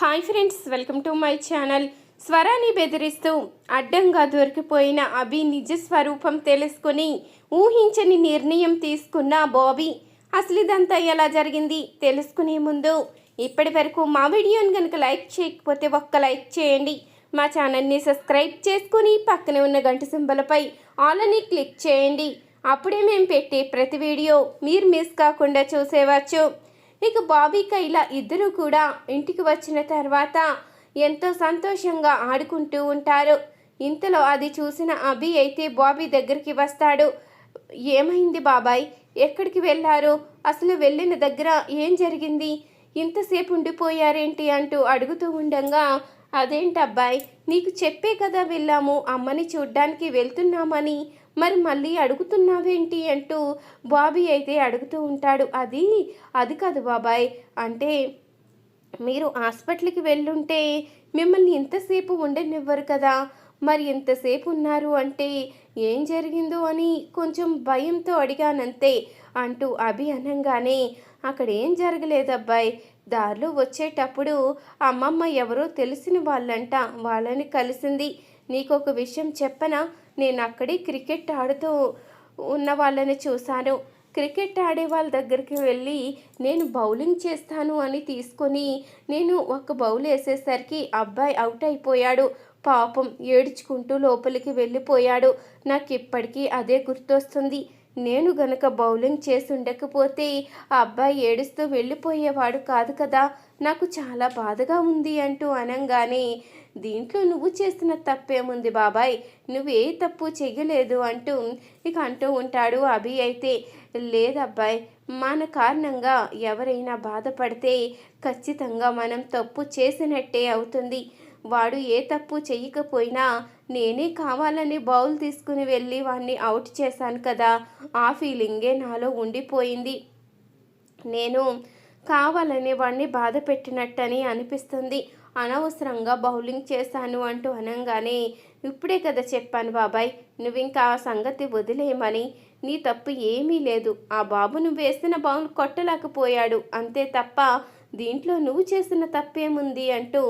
Hi friends welcome to my channel. స్వరాన్ని బెదిరిస్తూ అడ్డంగా దొరికిపోయిన అభి నిజ స్వరూపం తెలుసుకుని ఊహించని నిర్ణయం తీసుకున్న బాబీ. అసలు ఇదంతా ఎలా జరిగింది తెలుసుకునే ముందు ఇప్పటి వరకు మా వీడియోని కనుక లైక్ చేయకపోతే ఒక్క లైక్ చేయండి. మా ఛానల్ని సబ్స్క్రైబ్ చేసుకుని పక్కనే ఉన్న గంట సింబలపై ఆల్ అని క్లిక్ చేయండి. అప్పుడే మేము పెట్టే ప్రతి వీడియో మీరు మిస్ కాకుండా చూసేవచ్చు. ఇక బాబీ కైలా ఇద్దరూ కూడా ఇంటికి వచ్చిన తర్వాత ఎంతో సంతోషంగా ఆడుకుంటూ ఉంటారు. ఇంతలో అది చూసిన అభి అయితే బాబీ దగ్గరికి వస్తాడు. ఏమైంది బాబాయ్? ఎక్కడికి వెళ్ళారు? అసలు వెళ్ళిన దగ్గర ఏం జరిగింది? ఇంతసేపు ఉండిపోయారేంటి అంటూ అడుగుతూ ఉండగా అదేంటి అబ్బాయి నీకు చెప్పే కదా వెళ్ళాము. అమ్మని చూడ్డానికి వెళ్తున్నామని. మరి మళ్ళీ అడుగుతున్నావేంటి అంటూ బాబీ అయితే అడుగుతూ ఉంటాడు. అది అది కాదు బాబాయ్. అంటే మీరు హాస్పిటల్కి వెళ్ళుంటే మిమ్మల్ని ఇంతసేపు ఉండనివ్వరు కదా. మరి ఎంతసేపు ఉన్నారు అంటే ఏం జరిగిందో అని కొంచెం భయంతో అడిగానంతే అంటూ అభి అనంగానే అక్కడ ఏం జరగలేదు అబ్బాయి దారిలో వచ్చేటప్పుడు అమ్మమ్మ ఎవరో తెలిసిన వాళ్ళంట వాళ్ళని కలిసింది నీకు ఒక విషయం చెప్పనా? నేను అక్కడే క్రికెట్ ఆడుతూ ఉన్న వాళ్ళని చూశాను. క్రికెట్ ఆడే వాళ్ళ దగ్గరికి వెళ్ళి నేను బౌలింగ్ చేస్తాను అని తీసుకొని నేను ఒక బౌల్ వేసేసరికి అబ్బాయి అవుట్ అయిపోయాడు. పాపం ఏడ్చుకుంటూ లోపలికి వెళ్ళిపోయాడు. నాకు ఇప్పటికీ అదే గుర్తొస్తుంది. నేను గనక బౌలింగ్ చేసి ఉండకపోతే ఆ అబ్బాయి ఏడుస్తూ వెళ్ళిపోయేవాడు కాదు కదా. నాకు చాలా బాధగా ఉంది అంటూ అనంగానే దీంట్లో నువ్వు చేస్తున్న తప్పేముంది బాబాయ్? నువ్వే తప్పు చెయ్యలేదు అంటూ ఇక అంటూ ఉంటాడు అభి. అయితే లేదబ్బాయ్ మన కారణంగా ఎవరైనా బాధపడితే ఖచ్చితంగా మనం తప్పు చేసినట్టే అవుతుంది. వాడు ఏ తప్పు చెయ్యకపోయినా నేనే కావాలని బౌల్ తీసుకుని వెళ్ళి వాడిని అవుట్ చేశాను కదా. ఆ ఫీలింగే నాలో ఉండిపోయింది. నేను కావాలని వాడిని బాధ పెట్టినట్టని అనిపిస్తుంది. అనవసరంగా బౌలింగ్ చేశాను అంటూ అనగానే ఇప్పుడే కదా చెప్పాను బాబాయ్ నువ్వు ఇంకా ఆ సంగతి వదిలేయమని. నీ తప్పు ఏమీ లేదు. ఆ బాబు నువ్వు వేసిన బౌల్ కొట్టలేకపోయాడు. అంతే తప్ప దీంట్లో నువ్వు చేసిన తప్పేముంది అంటూ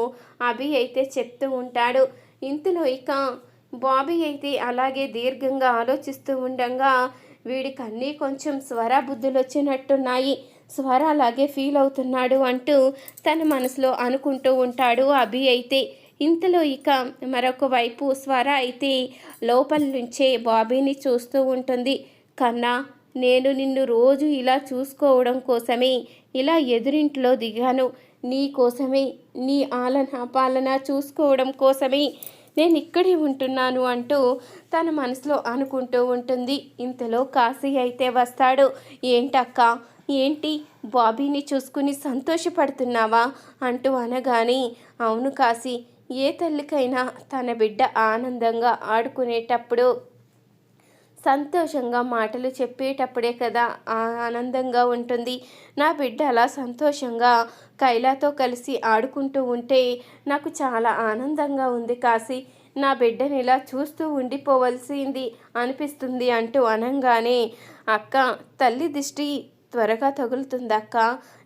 అభి అయితే చెప్తూ ఉంటాడు. ఇంతలో ఇక బాబీ అయితే అలాగే దీర్ఘంగా ఆలోచిస్తూ ఉండగా వీడికి అన్నీ కొంచెం స్వర బుద్ధులు వచ్చినట్టున్నాయి. స్వర అలాగే ఫీల్ అవుతున్నాడు అంటూ తన మనసులో అనుకుంటూ ఉంటాడు అభి అయితే. ఇంతలో ఇక మరొక వైపు స్వర అయితే లోపల నుంచే బాబీని చూస్తూ ఉంటుంది. కన్నా నేను నిన్ను రోజు ఇలా చూసుకోవడం కోసమే ఇలా ఎదురింట్లో దిగాను. నీ కోసమే నీ ఆలన పాలన చూసుకోవడం కోసమే నేను ఇక్కడే ఉంటున్నాను అంటూ తన మనసులో అనుకుంటూ ఉంటుంది. ఇంతలో కాశీ అయితే వస్తాడు. ఏంటక్క? ఏంటి? బాబీని చూసుకుని సంతోషపడుతున్నావా? అంటూ అనగానే అవును కాశీ ఏ తల్లికైనా తన బిడ్డ ఆనందంగా ఆడుకునేటప్పుడు సంతోషంగా మాటలు చెప్పేటప్పుడే కదా ఆనందంగా ఉంటుంది. నా బిడ్డ అలా సంతోషంగా కైలాతో కలిసి ఆడుకుంటూ ఉంటే నాకు చాలా ఆనందంగా ఉంది కాశీ. నా బిడ్డని ఇలా చూస్తూ ఉండిపోవలసింది అనిపిస్తుంది అంటూ అనంగానే అక్క తల్లి దిష్టి త్వరగా తగులుతుందక్క.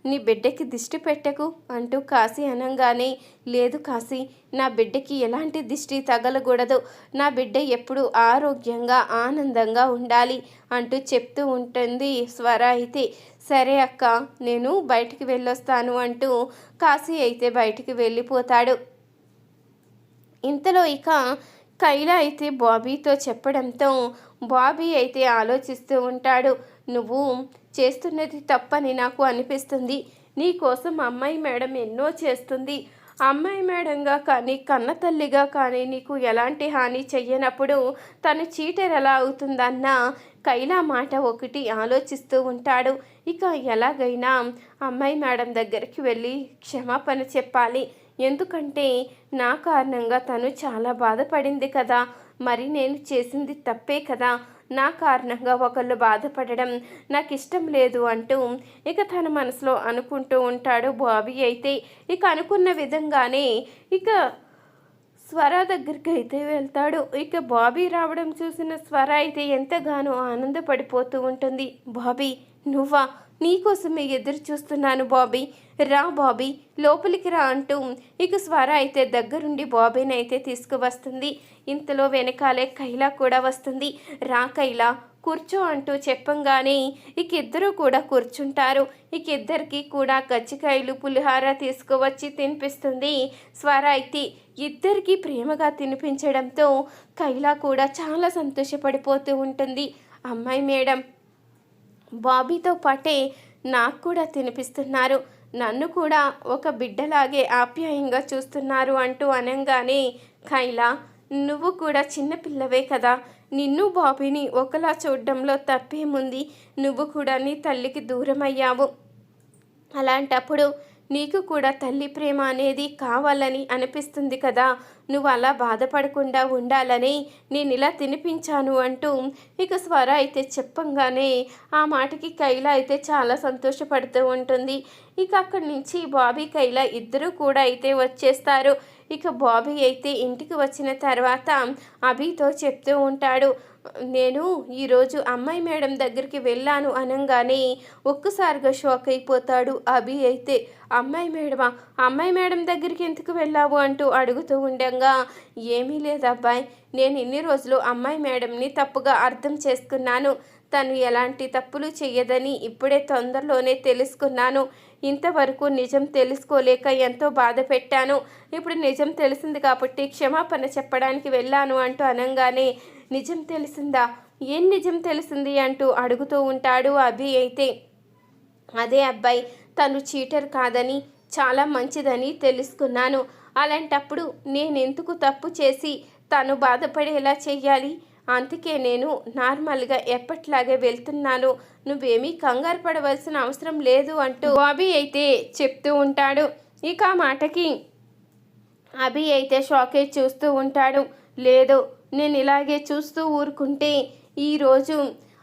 నీ బిడ్డకి దిష్టి పెట్టకు అంటూ కాశీ అనంగానే లేదు కాశీ నా బిడ్డకి ఎలాంటి దిష్టి తగలకూడదు. నా బిడ్డ ఎప్పుడు ఆరోగ్యంగా ఆనందంగా ఉండాలి అంటూ చెప్తూ ఉంటుంది స్వర అయితే సరే అక్క నేను బయటికి వెళ్ళొస్తాను అంటూ కాశీ అయితే బయటికి వెళ్ళిపోతాడు. ఇంతలో ఇక కైలా అయితే బాబీతో చెప్పడంతో బాబీ అయితే ఆలోచిస్తూ ఉంటాడు. నువ్వు చేస్తున్నది తప్పని నాకు అనిపిస్తుంది. నీ కోసం అమ్మాయి మేడం ఎన్నో చేస్తుంది. అమ్మాయి మేడంగా కానీ కన్న తల్లిగా కానీ నీకు ఎలాంటి హాని చెయ్యనప్పుడు తను చీటర్ ఎలా అవుతుందన్న కైలా మాట ఒకటి ఆలోచిస్తూ ఉంటాడు. ఇక ఎలాగైనా అమ్మాయి మేడం దగ్గరికి వెళ్ళి క్షమాపణ చెప్పాలి. ఎందుకంటే నా కారణంగా తను చాలా బాధపడింది కదా. మరి నేను చేసింది తప్పే కదా. నా కారణంగా ఒకళ్ళు బాధపడడం నాకు ఇష్టం లేదు అంటూ ఇక తన మనసులో అనుకుంటూ ఉంటాడు బాబీ అయితే. ఇక అనుకున్న విధంగానే ఇక స్వర దగ్గరికి అయితే వెళ్తాడు. ఇక బాబీ రావడం చూసిన స్వర అయితే ఎంతగానో ఆనందపడిపోతూ ఉంటుంది. బాబీ నువ్వా? నీకోసమే ఎదురు చూస్తున్నాను బాబీ. రా బాబీ. లోపలికి రా అంటూ ఇక స్వర అయితే దగ్గరుండి బాబీని అయితే తీసుకువస్తుంది. ఇంతలో వెనకాలే కైలా కూడా వస్తుంది. రా కైలా. కూర్చో అంటూ చెప్పంగానే ఇక కూడా కూర్చుంటారు. ఇకిద్దరికి కూడా కజ్జికాయలు పులిహార తీసుకువచ్చి తినిపిస్తుంది స్వర అయితే. ఇద్దరికీ ప్రేమగా తినిపించడంతో కైలా కూడా చాలా సంతోషపడిపోతూ ఉంటుంది. అమ్మాయి మేడం బాబీతో పాటే నాకు కూడా తినిపిస్తున్నారు. నన్ను కూడా ఒక బిడ్డలాగే ఆప్యాయంగా చూస్తున్నారు అంటూ అనగానే కైలా నువ్వు కూడా చిన్నపిల్లవే కదా. నిన్ను బాబీని ఒకలా చూడడంలో తప్పేముంది? నువ్వు కూడా నీ తల్లికి దూరమయ్యావు. అలాంటప్పుడు నీకు కూడా తల్లి ప్రేమ అనేది కావాలని అనిపిస్తుంది కదా. నువ్వు అలా బాధపడకుండా ఉండాలని నేను ఇలా తినిపించాను అంటూ ఇక స్వర అయితే చెప్పంగానే ఆ మాటకి కైల అయితే చాలా సంతోషపడుతూ ఉంటుంది. ఇక అక్కడి నుంచి బాబీ కైల ఇద్దరూ కూడా అయితే వచ్చేస్తారు. ఇక బాబీ అయితే ఇంటికి వచ్చిన తర్వాత అభితో చెప్తూ ఉంటాడు నేను ఈరోజు అమ్మాయి మేడం దగ్గరికి వెళ్ళాను అనగానే ఒక్కసారిగా షాక్ అయిపోతాడు అభి అయితే. అమ్మాయి మేడమా? అమ్మాయి మేడం దగ్గరికి ఎందుకు వెళ్ళావు? అంటూ అడుగుతూ ఉండే ఉండగా ఏమీ లేదు అబ్బాయి నేను ఇన్ని రోజులు అమ్మాయి మేడంని తప్పుగా అర్థం చేసుకున్నాను. తను ఎలాంటి తప్పులు చెయ్యదని ఇప్పుడే తొందరలోనే తెలుసుకున్నాను. ఇంతవరకు నిజం తెలుసుకోలేక ఎంతో బాధ పెట్టాను. ఇప్పుడు నిజం తెలిసింది కాబట్టి క్షమాపణ చెప్పడానికి వెళ్ళాను అంటూ అనగానే నిజం తెలిసిందా? ఏం నిజం తెలిసింది? అంటూ అడుగుతూ ఉంటాడు అభి అయితే. అదే అబ్బాయి తను చీటర్ కాదని చాలా మంచిదని తెలుసుకున్నాను. అలాంటప్పుడు నేనెందుకు తప్పు చేసి తను బాధపడేలా చెయ్యాలి? అందుకే నేను నార్మల్గా ఎప్పట్లాగే వెళ్తున్నాను. నువ్వేమీ కంగారు పడవలసిన అవసరం లేదు అంటూ బాబీ అయితే చెప్తూ ఉంటాడు. ఇక ఆ మాటకి అభి అయితే షాకే చూస్తూ ఉంటాడు. లేదు నేను ఇలాగే చూస్తూ ఊరుకుంటే ఈరోజు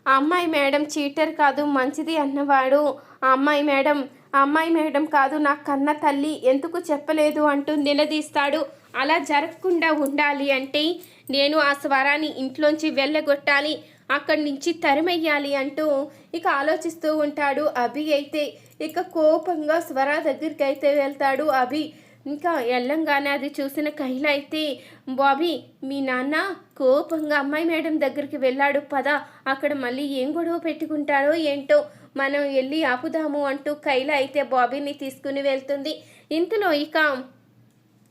అమ్మాయి మేడం చీటర్ కాదు మంచిది అన్నవాడు. అమ్మాయి మేడం అమ్మాయి మేడం కాదు నా కన్న తల్లి ఎందుకు చెప్పలేదు అంటూ నిలదీస్తాడు. అలా జరగకుండా ఉండాలి అంటే నేను ఆ స్వరాన్ని ఇంట్లోంచి వెళ్ళగొట్టాలి అక్కడి నుంచి తరిమెయ్యాలి అంటూ ఇక ఆలోచిస్తూ ఉంటాడు అభి. అయితే ఇక కోపంగా స్వర దగ్గరికి అయితే వెళ్తాడు అభి. ఇంకా వెళ్ళంగానే అది చూసిన కహిల అయితే బాబీ మీ నాన్న కోపంగా అమ్మాయి మేడం దగ్గరికి వెళ్ళాడు పద అక్కడ మళ్ళీ ఏం గొడవ పెట్టుకుంటాడో ఏంటో మనం వెళ్ళి ఆపుదాము అంటూ కైల అయితే బాబీని తీసుకుని వెళ్తుంది. ఇంతలో ఇక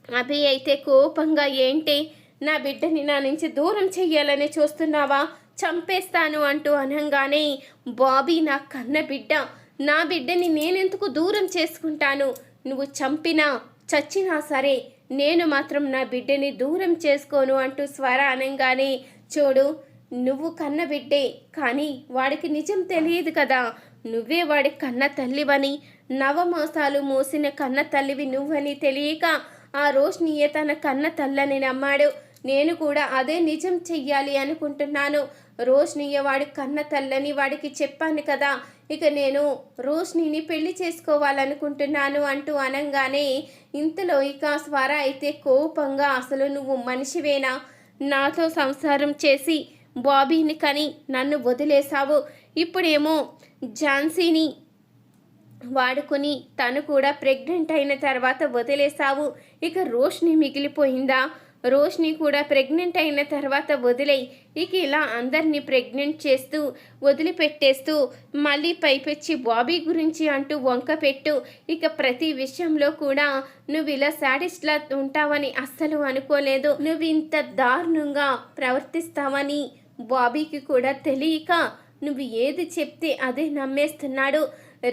అభి అయితే కోపంగా ఏంటి? నా బిడ్డని నా నుంచి దూరం చెయ్యాలని చూస్తున్నావా? చంపేస్తాను అంటూ అనగానే బాబీ నా కన్న బిడ్డ నా బిడ్డని నేనెందుకు దూరం చేసుకుంటాను? నువ్వు చంపినా చచ్చినా సరే నేను మాత్రం నా బిడ్డని దూరం చేసుకోను అంటూ స్వర అనగానే చూడు నువ్వు కన్న బిడ్డే కానీ వాడికి నిజం తెలియదు కదా. నువ్వే వాడి కన్న తల్లివని నవమాసాలు మోసిన కన్న తల్లివి నువ్వని తెలియక ఆ రోష్నియే తన కన్న తల్లని నమ్మాడు. నేను కూడా అదే నిజం చెయ్యాలి అనుకుంటున్నాను. రోష్నియ వాడి కన్న తల్లని వాడికి చెప్పాను కదా. ఇక నేను రోష్నిని పెళ్ళి చేసుకోవాలనుకుంటున్నాను అంటూ అనగానే ఇంతలో ఇక స్వర అయితే కోపంగా అసలు నువ్వు మనిషివేనా? నాతో సంసారం చేసి బాబీని కని నన్ను వదిలేశావు. ఇప్పుడేమో ఝాన్సీని వాడుకొని తను కూడా ప్రెగ్నెంట్ అయిన తర్వాత వదిలేశావు. ఇక రోష్ని మిగిలిపోయిందా? రోష్ని కూడా ప్రెగ్నెంట్ అయిన తర్వాత వదిలేయి. ఇక ఇలా అందరినీ ప్రెగ్నెంట్ చేస్తూ వదిలిపెట్టేస్తూ మళ్ళీ పైపెచ్చి బాబీ గురించి అంటూ వంక పెట్టు. ఇక ప్రతి విషయంలో కూడా నువ్వు ఇలా సాటిస్ట్లా ఉంటావని అస్సలు అనుకోలేదు. నువ్వు ఇంత దారుణంగా ప్రవర్తిస్తావని బాబీకి కూడా తెలియక నువ్వు ఏది చెప్తే అదే నమ్మేస్తున్నాడు.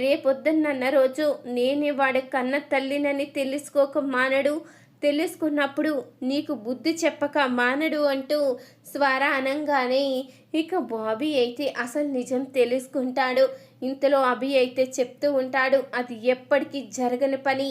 రేపొద్దన్నన్న రోజు నేనే వాడి కన్న తల్లినని తెలుసుకోక మానడు. తెలుసుకున్నప్పుడు నీకు బుద్ధి చెప్పక మానడు అంటూ స్వర అనంగానే ఇక బాబీ అయితే అసలు నిజం తెలుసుకుంటాడు. ఇంతలో అభి అయితే చెప్తూ ఉంటాడు అది ఎప్పటికీ జరగని పని.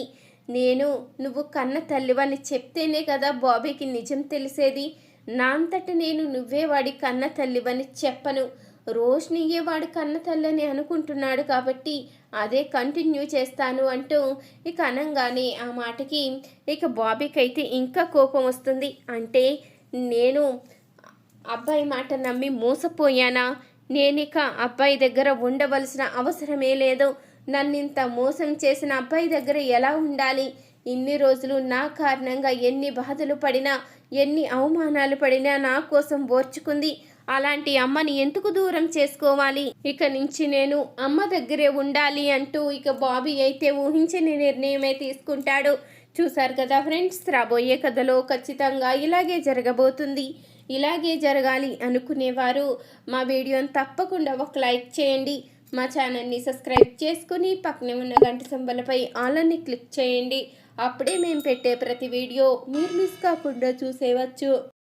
నేను నువ్వు కన్న తల్లివని చెప్తేనే కదా బాబీకి నిజం తెలిసేది. నా అంతట నేను నువ్వే వాడి కన్న తల్లివని చెప్పను. రోష్నియే వాడు కన్న తల్లని అనుకుంటున్నాడు కాబట్టి అదే కంటిన్యూ చేస్తాను అంటూ ఇక అనంగానే ఆ మాటకి ఇక బాబీకి అయితే ఇంకా కోపం వస్తుంది. అంటే నేను అబ్బాయి మాట నమ్మి మోసపోయానా? నేనిక అబ్బాయి దగ్గర ఉండవలసిన అవసరమే లేదు. నన్నింత మోసం చేసిన అబ్బాయి దగ్గర ఎలా ఉండాలి? ఇన్ని రోజులు నా కారణంగా ఎన్ని బాధలు పడినా ఎన్ని అవమానాలు పడినా నా కోసం ఓర్చుకుంది అలాంటి అమ్మని ఎందుకు దూరం చేసుకోవాలి? ఇక నుంచి నేను అమ్మ దగ్గరే ఉండాలి అంటూ ఇక బాబీ అయితే ఊహించని నిర్ణయమే తీసుకుంటాడు. చూసారు కదా ఫ్రెండ్స్ రాబోయే కథలో ఖచ్చితంగా ఇలాగే జరగబోతుంది. ఇలాగే జరగాలి అనుకునేవారు. మా వీడియోని తప్పకుండా ఒక లైక్ చేయండి. మా ఛానల్ని సబ్స్క్రైబ్ చేసుకుని పక్కనే ఉన్న గంట సంబలపై ఆలని క్లిక్ చేయండి. అప్పుడే మేము పెట్టే ప్రతి వీడియో మీరు మిస్ కాకుండా చూసేవచ్చు.